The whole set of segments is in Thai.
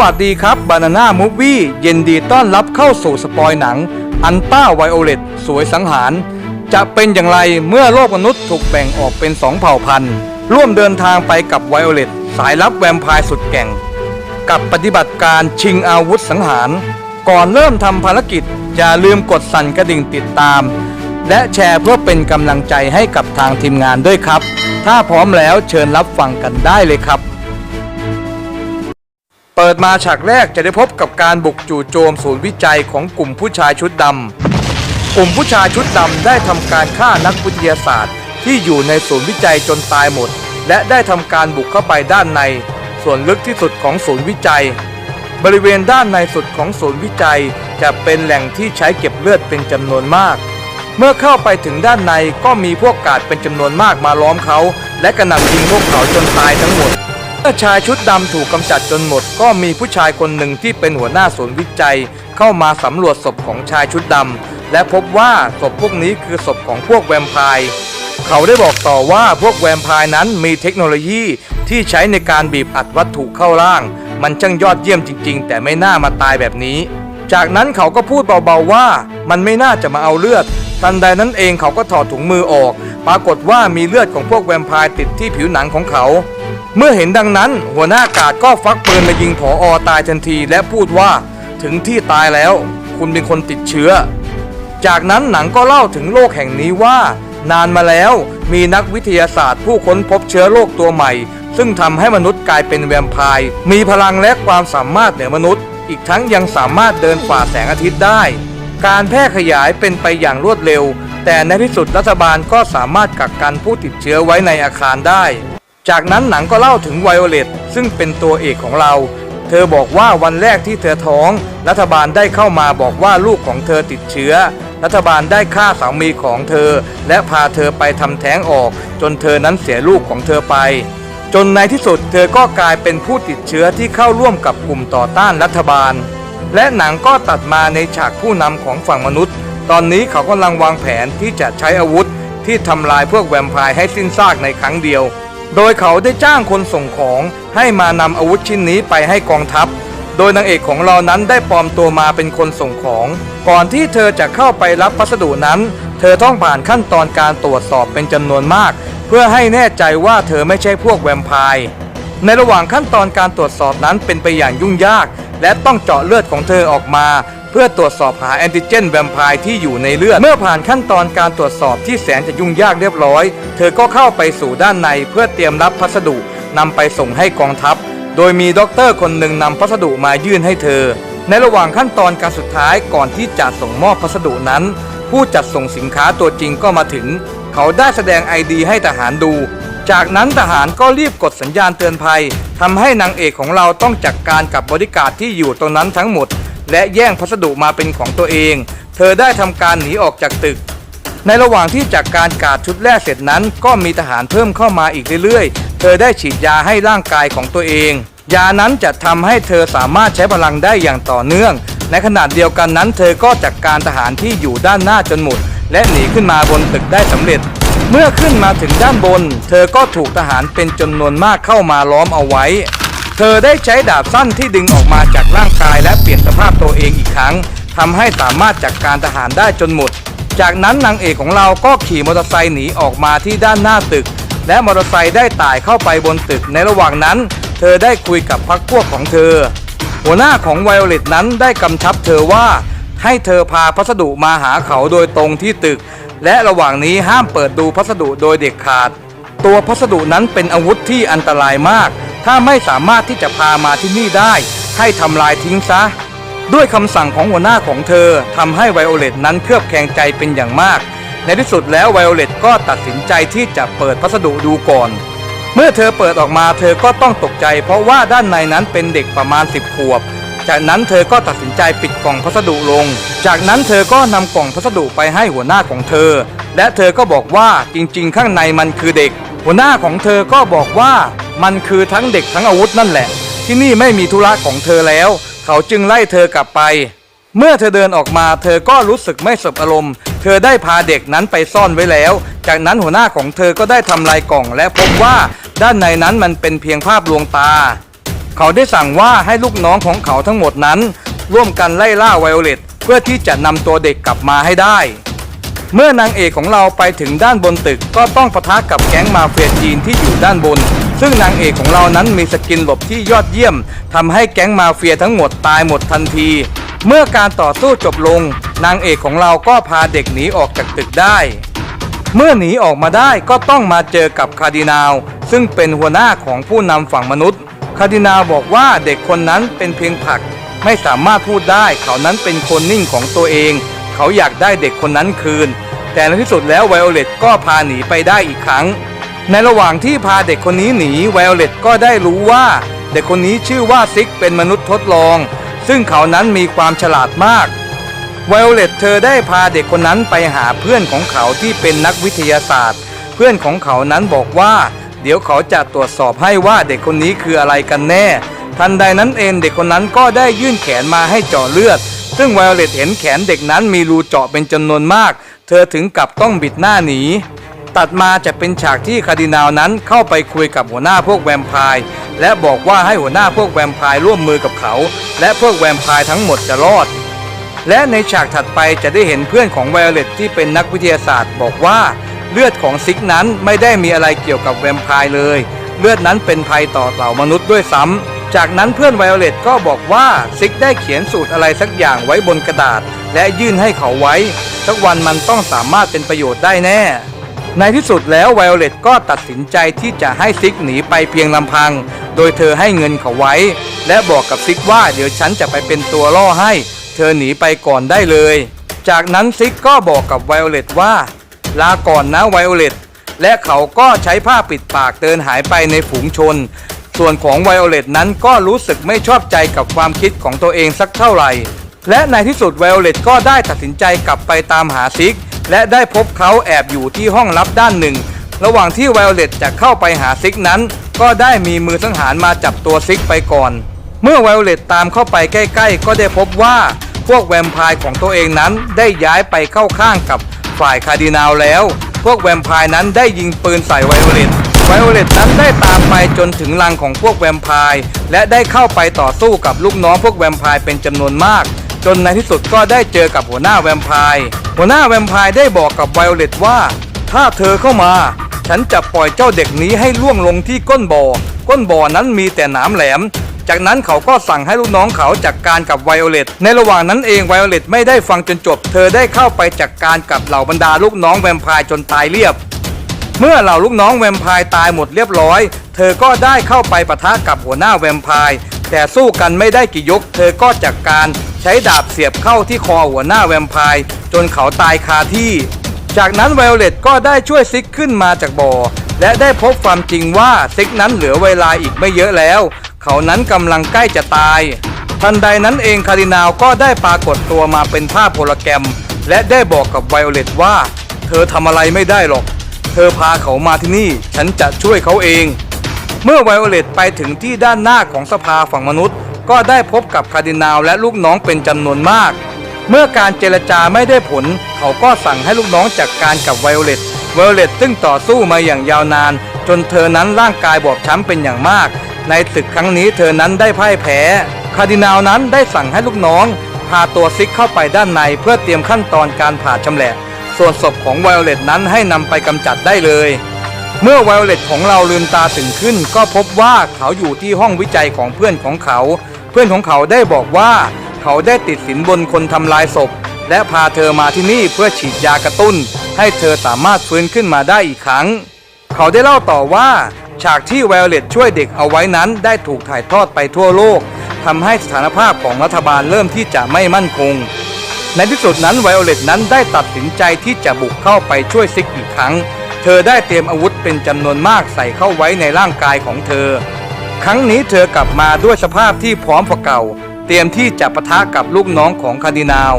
วัสดีครับบานาน่ามูฟวี่เย็นดีต้อนรับเข้าสู่สปอยหนัง อันต้าไวโอเลตสวยสังหาร จะเป็นอย่างไรเมื่อโลกมนุษย์ถูกแบ่งออกเป็นสองเผ่าพันธุ์ ร่วมเดินทางไปกับไวโอเลตสายลับแวมไพร์สุดแก่ง กับปฏิบัติการชิงอาวุธสังหาร ก่อนเริ่มทำภารกิจ อย่าลืมกดสั่นกระดิ่งติดตาม และแชร์เพื่อเป็นกำลังใจให้กับทางทีมงานด้วยครับ ถ้าพร้อมแล้วเชิญรับฟังกันได้เลยครับ เปิดมาฉากแรกจะได้พบกับการบุกจู่โจมศูนย์วิจัยของกลุ่มผู้ชายชุดดำกลุ่มผู้ชายชุดดำได้ทำการฆ่านักวิทยาศาสตร์ ที่อยู่ในศูนย์วิจัยจนตายหมด และได้ทำการบุกเข้าไปด้านใน ส่วนลึกที่สุดของศูนย์วิจัย บริเวณด้านในสุดของศูนย์วิจัย จะเป็นแหล่งที่ใช้เก็บเลือดเป็นจำนวนมาก เมื่อเข้าไปถึงด้านในก็มีพวกกาดเป็นจำนวนมากมาล้อมเขา และกระหน่ำยิงพวกเขาจนตายทั้งหมด เมื่อชายชุดดำถูกกำจัดจนหมด ก็มีผู้ชายคนหนึ่งที่เป็นหัวหน้าศูนย์วิจัย เข้ามาสำรวจศพของชายชุดดำและพบว่าศพพวกนี้คือศพของพวกแวมไพร์เขาได้บอกต่อว่าพวกแวมไพร์นั้นมีเทคโนโลยีที่ใช้ในการบีบอัดวัตถุเข้าร่าง มันช่างยอดเยี่ยมจริง ๆ แต่ไม่น่ามาตายแบบนี้ จากนั้นเขาก็พูดเบาๆว่ามันไม่น่าจะมาเอาเลือด ทันใดนั้นเองเขาก็ถอดถุงมือออก ปรากฏว่ามีเลือดของพวกแวมไพร์ติดที่ผิวหนังของเขา เมื่อเห็นดังนั้น หัวหน้ากาดก็ฟักปืนมายิงผออตายทันทีและพูดว่าถึงที่ตายแล้ว คุณเป็นคนติดเชื้อ จากนั้นหนังก็เล่าถึงโลกแห่งนี้ว่า นานมาแล้วมีนักวิทยาศาสตร์ผู้ค้นพบเชื้อโรคตัวใหม่ ซึ่งทำให้มนุษย์กลายเป็นแวมไพร์มีพลังและความสามารถเหนือมนุษย์ อีกทั้งยังสามารถเดินฝ่าแสงอาทิตย์ได้ การแพร่ขยายเป็นไปอย่างรวดเร็ว แต่ในที่สุดรัฐบาลก็สามารถกักกันผู้ติดเชื้อไว้ในอาคารได้ จากนั้นหนังก็เล่าถึงไวโอเลตซึ่งเป็นตัวเอกของเรา เธอบอกว่าวันแรกที่เธอท้อง รัฐบาลได้เข้ามาบอกว่าลูกของเธอติดเชื้อ รัฐบาลได้ฆ่าสามีของเธอ และพาเธอไปทำแท้งออก จนเธอนั้นเสียลูกของเธอไป จนในที่สุดเธอก็กลายเป็นผู้ติดเชื้อที่เข้าร่วมกับกลุ่มต่อต้านรัฐบาล และหนังก็ตัดมาในฉากผู้นำของฝั่งมนุษย์ ตอนนี้เขากำลังวางแผนที่จะใช้อาวุธ ที่ทำลายพวกแวมไพร์ให้สิ้นซากในครั้งเดียว โดยเขาได้จ้างคนส่งของให้มานำอาวุธชิ้นนี้ไปให้กองทัพ โดยนางเอกของเรานั้นได้ปลอมตัวมาเป็นคนส่งของ ก่อนที่เธอจะเข้าไปรับพัสดุนั้น เธอต้องผ่านขั้นตอนการตรวจสอบเป็นจำนวนมาก เพื่อให้แน่ใจว่าเธอไม่ใช่พวกแวมไพร์ในระหว่างขั้นตอนการตรวจสอบนั้นเป็นไปอย่างยุ่งยาก และต้องเจาะเลือดของเธอออกมา เพื่อตรวจสอบหาแอนติเจนแวมไพร์ที่อยู่ในเลือด เมื่อผ่านขั้นตอนการตรวจสอบที่แสนจะยุ่งยากเรียบร้อย เธอก็เข้าไปสู่ด้านในเพื่อเตรียมรับพัสดุนำไปส่งให้กองทัพ โดยมีด็อกเตอร์คนหนึ่งนำพัสดุมายื่นให้เธอ ในระหว่างขั้นตอนการสุดท้ายก่อนที่จะส่งมอบพัสดุนั้น ผู้จัดส่งสินค้าตัวจริงก็มาถึง เขาได้แสดงไอดีให้ทหารดู จากนั้นทหารก็รีบกดสัญญาณเตือนภัยทำให้นางเอกของเราต้องจัดกการกับบริการที่อยู่ตรงนั้นทั้งหมด และแย่งพัสดุมาเป็นของตัวเอง เธอได้ทำการหนีออกจากตึก ในระหว่างที่จากการกาดชุดแรกเสร็จนั้น ก็มีทหารเพิ่มเข้ามาอีกเรื่อยๆ เธอได้ฉีดยาให้ร่างกายของตัวเอง ยานั้นจะทำให้เธอสามารถใช้พลังได้อย่างต่อเนื่อง ในขณะเดียวกันนั้น เธอก็จัดการทหารที่อยู่ด้านหน้าจนหมด และหนีขึ้นมาบนตึกได้สำเร็จ เมื่อขึ้นมาถึงด้านบน เธอก็ถูกทหารเป็นจำนวนมากเข้ามาล้อมเอาไว้ เธอได้ใช้ดาบสั้นที่ดึงออกมาจากร่างกายและเปลี่ยนสภาพตัวเองอีกครั้งทำให้สามารถจัดการทหารได้จนหมด จากนั้นนางเอกของเราก็ขี่มอเตอร์ไซค์หนีออกมาที่ด้านหน้าตึก และมอเตอร์ไซค์ได้ต่เข้าไปบนตึกในระหว่างนั้น เธอได้คุยกับพักพวกของเธอ หัวหน้าของไวโอเลตนั้นได้กำชับเธอว่า ให้เธอพาพัสดุมาหาเขาโดยตรงที่ตึก และระหว่างนี้ห้ามเปิดดูพัสดุโดยเด็ดขาด ตัวพัสดุนั้นเป็นอาวุธที่อันตรายมาก ถ้าไม่สามารถที่จะพามาที่นี่ได้ ให้ทำลายทิ้งซะ ด้วยคำสั่งของหัวหน้าของเธอทำให้ไวโอเลตนั้นเคลือบแคลงใจเป็นอย่างมาก ในที่สุดแล้วไวโอเลตก็ตัดสินใจที่จะเปิดพัสดุดูก่อน เมื่อเธอเปิดออกมาเธอก็ต้องตกใจ เพราะว่าด้านในนั้นเป็นเด็กประมาณ 10 ขวบ จากนั้นเธอก็ตัดสินใจปิดกล่องพัสดุลง จากนั้นเธอก็นำกล่องพัสดุไปให้หัวหน้าของเธอ และเธอก็บอกว่าจริง ๆ ข้างในมันคือเด็ก หัวหน้าของเธอก็บอกว่ามันคือทั้งเด็กทั้งอาวุธนั่นแหละ ที่นี่ไม่มีธุระของเธอแล้ว เขาจึงไล่เธอกลับไป เมื่อเธอเดินออกมาเธอก็รู้สึกไม่สบอารมณ์ เธอได้พาเด็กนั้นไปซ่อนไว้แล้ว จากนั้นหัวหน้าของเธอก็ได้ทำลายกล่อง และพบว่าด้านในนั้นมันเป็นเพียงภาพลวงตา เขาได้สั่งว่าให้ลูกน้องของเขาทั้งหมดนั้น ร่วมกันไล่ล่าไวโอเลตเพื่อที่จะนำตัวเด็กกลับมาให้ได้ เมื่อนางเอกของเราไปถึงด้านบนตึกก็ต้องปะทะกับแก๊งมาเฟียจีนที่อยู่ด้านบน ซึ่งนางเอกของเรานั้นมีสกินหลบที่ยอดเยี่ยมทำให้แก๊งมาเฟียทั้งหมดตายหมดทันที เมื่อการต่อสู้จบลง นางเอกของเราก็พาเด็กหนีออกจากตึกได้ เมื่อหนีออกมาได้ก็ต้องมาเจอกับคาร์ดินาลซึ่งเป็นหัวหน้าของผู้นำฝั่งมนุษย์ คาร์ดินาลบอกว่าเด็กคนนั้นเป็นเพียงผัก ไม่สามารถพูดได้เขานั้นเป็นคนนิ่งของตัวเอง เขาอยากได้เด็กคนนั้นคืน แต่ในที่สุดแล้วไวโอเลตก็พาหนีไปได้อีกครั้ง ในระหว่างที่พาเด็กคนนี้หนีไวโอเลตก็ได้รู้ว่าเด็กคนนี้ชื่อว่าซิกเป็นมนุษย์ทดลอง ซึ่งเขานั้นมีความฉลาดมากไวโอเลตเธอได้พาเด็กคนนั้นไปหาเพื่อนของเขาที่เป็นนักวิทยาศาสตร์ เพื่อนของเขานั้นบอกว่า เดี๋ยวเขาจะตรวจสอบให้ว่าเด็กคนนี้คืออะไรกันแน่ ทันใดนั้นเองเด็กคนนั้นก็ได้ยื่นแขนมาให้เจาะเลือด ซึ่งไวโอเลตเห็นแขนเด็กนั้นมีรูเจาะเป็นจำนวนมาก เธอถึงกับต้องบิดหน้าหนี ตัดมาจะเป็นฉากที่คาร์ดินาลนั้นเข้าไปคุยกับหัวหน้าพวกแวมไพร์และบอกว่าให้หัวหน้าพวกแวมไพร์ร่วมมือกับเขา และพวกแวมไพร์ทั้งหมดจะรอด และในฉากถัดไปจะได้เห็นเพื่อนของไวโอเลตที่เป็นนักวิทยาศาสตร์บอกว่าเลือดของซิกนั้นไม่ได้มีอะไรเกี่ยวกับแวมไพร์เลย เลือดนั้นเป็นภัยต่อเหล่ามนุษย์ด้วยซ้ำ จากนั้นเพื่อนไวโอเลตก็บอกว่าซิกได้เขียนสูตรอะไรสักอย่างไว้บนกระดาษ และยื่นให้เขาไว้ สักวันมันต้องสามารถเป็นประโยชน์ได้แน่ ในที่สุดแล้วไวโอเลตก็ตัดสินใจที่จะให้ซิกหนีไปเพียงลำพัง โดยเธอให้เงินเขาไว้ และบอกกับซิกว่าเดี๋ยวฉันจะไปเป็นตัวล่อให้ เธอหนีไปก่อนได้เลย จากนั้นซิกก็บอกกับไวโอเลตว่า ลาก่อนนะไวโอเลตและเขาก็ใช้ผ้าปิดปากเดินหายไปในฝูงชน ส่วนของไวโอเลตนั้นก็รู้สึกไม่ชอบใจกับความคิดของตัวเองสักเท่าไหร่ และในที่สุดไวโอเลตก็ได้ตัดสินใจกลับไปตามหาซิก และได้พบเขาแอบอยู่ที่ห้องลับด้านหนึ่ง ระหว่างที่ไวโอเลตจะเข้าไปหาซิกนั้น ก็ได้มีมือสังหารมาจับตัวซิกไปก่อน เมื่อไวโอเลตตามเข้าไปใกล้ ๆ ก็ได้พบว่าพวกแวมไพร์ของตัวเองนั้นได้ย้ายไปเข้าข้างกับฝ่ายคาร์ดินาลแล้ว พวกแวมไพร์นั้นได้ยิงปืนใส่ไวโอเลต ไวโอเลตนั้นได้ตามไปจนถึงรังของพวกแวมไพร์และได้เข้าไปต่อสู้กับลูกน้องพวกแวมไพร์เป็นจำนวนมาก จนในที่สุดก็ได้เจอกับหัวหน้าแวมไพร์หัวหน้าแวมไพร์ได้บอกกับไวโอเลตว่า ถ้าเธอเข้ามา ฉันจะปล่อยเจ้าเด็กนี้ให้ล่วงลงที่ก้นบ่อ ก้นบ่อนั้นมีแต่หนามแหลมจากนั้นเขาก็สั่งให้ลูกน้องเขาจัดกการกับไวโอเลต ในระหว่างนั้นเองไวโอเลตไม่ได้ฟังจนจบ เธอได้เข้าไปจัดกการกับเหล่าบรรดาลูกน้องแวมไพร์จนตายเรียบ เมื่อเหล่าลูกน้องแวมไพร์ตายหมดเรียบร้อย เธอก็ได้เข้าไปปะทะกับหัวหน้าแวมไพร์แต่สู้กันไม่ได้กี่ยก เธอก็จัดกการใช้ดาบเสียบเข้าที่คอหัวหน้าแวมไพร์จนเขาตายคาที่ จากนั้นไวโอเลตก็ได้ช่วยซิกขึ้นมาจากบ่อ และได้พบความจริงว่าซิกนั้นเหลือเวลาอีกไม่เยอะแล้ว เขานั้นกำลังใกล้จะตาย ทันใดนั้นเองคารินาลก็ได้ปรากฏตัวมาเป็นภาพโพลแกรม และได้บอกกับไวโอเลตว่า เธอทำอะไรไม่ได้หรอก เธอพาเขามาที่นี่ ฉันจะช่วยเขาเอง เมื่อไวโอเลตไปถึงที่ด้านหน้าของสภาฝั่งมนุษย์ ก็ได้พบกับคาร์ดินาลและลูกน้องเป็นจำนวนมาก เมื่อการเจรจาไม่ได้ผล เขาก็สั่งให้ลูกน้องจัดกการกับไวโอเลตไวโอเลตซึ่งต่อสู้มาอย่างยาวนาน จนเธอนั้นร่างกายบอบช้ำเป็นอย่างมาก ในศึกครั้งนี้เธอนั้นได้พ่ายแพ้ คาร์ดินาลนั้นได้สั่งให้ลูกน้อง พาตัวซิกเข้าไปด้านในเพื่อเตรียมขั้นตอนการผ่าชำแหละ ส่วนศพของไวโอเลตนั้นให้นำไปกำจัดได้เลย เมื่อไวโอเลตของเราลืมตาตื่นขึ้น ก็พบว่าเขาอยู่ที่ห้องวิจัยของเพื่อนของเขา เพื่อนของเขาได้บอกว่า เขาได้ติดสินบนคนทำลายศพ และพาเธอมาที่นี่เพื่อฉีดยากระตุ้น ให้เธอสามารถฟื้นขึ้นมาได้อีกครั้ง เขาได้เล่าต่อว่าฉากที่ไวโอเลตช่วยเด็กเอาไว้นั้นได้ถูกถ่ายทอดไปทั่วโลกทำให้สถานภาพของรัฐบาลเริ่มที่จะไม่มั่นคง ในที่สุดนั้นไวโอเลตนั้นได้ตัดสินใจที่จะบุกเข้าไปช่วยซิกอีกครั้ง เธอได้เตรียมอาวุธเป็นจำนวนมากใส่เข้าไว้ในร่างกายของเธอ ครั้งนี้เธอกลับมาด้วยสภาพที่พร้อมกว่าเก่า เตรียมที่จะปะทะกับลูกน้องของคาร์ดินาล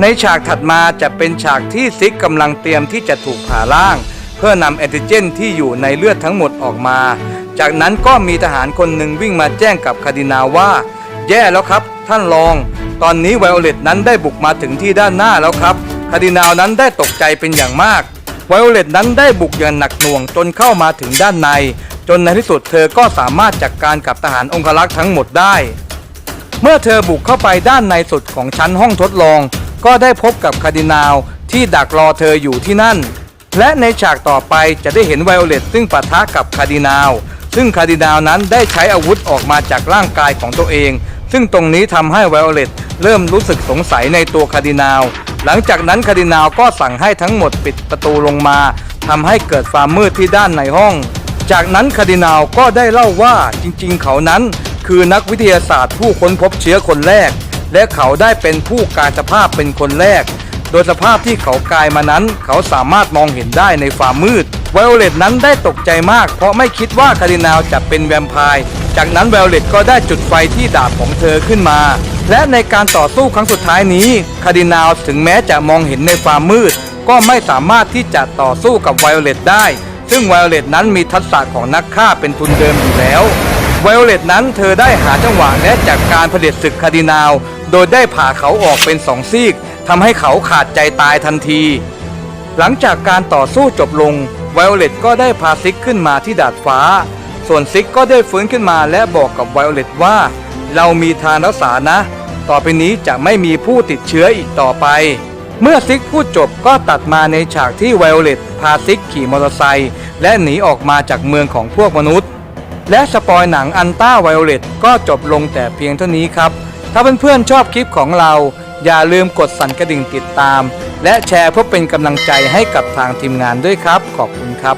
ในฉากถัดมาจะเป็นฉากที่ซิกกำลังเตรียมที่จะถูกผ่าร่าง เพื่อนำแอนติเจนที่อยู่ในเลือดทั้งหมดออกมา จากนั้นก็มีทหารคนหนึ่งวิ่งมาแจ้งกับคาร์ดินาลว่า แย่แล้วครับ ท่านรอง ตอนนี้ไวโอเลตนั้นได้บุกมาถึงที่ด้านหน้าแล้วครับคาร์ดินาลนั้นได้ตกใจเป็นอย่างมาก ไวโอเลตนั้นได้บุกอย่างหนักหน่วงจนเข้ามาถึงด้านใน จนในที่สุดเธอก็สามารถจัดกการกับทหารองครักษ์ทั้งหมดได้ เมื่อเธอบุกเข้าไปด้านในสุดของชั้นห้องทดลอง ก็ได้พบกับคาร์ดินาลที่ดักรอเธออยู่ที่นั่น และในฉากต่อไปจะได้เห็นไวโอเลตซึ่งปะทะกับคาร์ดินาลซึ่งคาร์ดินาลนั้นได้ใช้อาวุธออกมาจากร่างกายของตัวเอง ซึ่งตรงนี้ทำให้ไวโอเลตเริ่มรู้สึกสงสัยในตัวคาร์ดินาลหลังจากนั้นคาร์ดินาลก็สั่งให้ทั้งหมดปิดประตูลงมาทำให้เกิดความมืดที่ด้านในห้อง จากนั้นคาร์ดินาลก็ได้เล่าว่าจริงๆ เขานั้น คือนักวิทยาศาสตร์ผู้ค้นพบเชื้อคนแรก และเขาได้เป็นผู้กายสภาพเป็นคนแรก โดยสภาพที่เขากายมานั้น เขาสามารถมองเห็นได้ในความมืดไวโอเลตนั้นได้ตกใจมาก เพราะไม่คิดว่าคาร์ดินาลจะเป็นแวมไพร์จากนั้นไวโอเลตก็ได้จุดไฟที่ดาบของเธอขึ้นมา และในการต่อสู้ครั้งสุดท้ายนี้คาร์ดินาลถึงแม้จะมองเห็นในความมืด ก็ไม่สามารถที่จะต่อสู้กับไวโอเลตได้ ซึ่งไวโอเลตนั้นมีทักษะของนักฆ่าเป็นทุนเดิมอยู่แล้วไวโอเลตนั้นเธอได้หาจังหวะและจากการเผด็จศึกคาร์ดินาลโดยได้ผ่าเขาออกเป็นสองซีก ทำให้เขาขาดใจตายทันที หลังจากการต่อสู้จบลงไวโอเลตก็ได้พาซิกขึ้นมาที่ดาดฟ้า ส่วนซิกก็ได้ฟื้นขึ้นมาและบอกกับไวโอเลตว่า เรามีทางรักษานะ ต่อไปนี้จะไม่มีผู้ติดเชื้ออีกต่อไป เมื่อซิกพูดจบก็ตัดมาในฉากที่ไวโอเลตพาซิกขี่มอเตอร์ไซค์และหนีออกมาจากเมืองของพวกมนุษย์ และสปอยหนังอันต้าไวโอเลตก็จบลงแต่เพียงเท่านี้ครับ ถ้าเพื่อนๆชอบคลิปของเรา อย่าลืมกดสั่นกระดิ่งติดตาม และแชร์เพื่อเป็นกำลังใจให้กับทางทีมงานด้วยครับ ขอบคุณครับ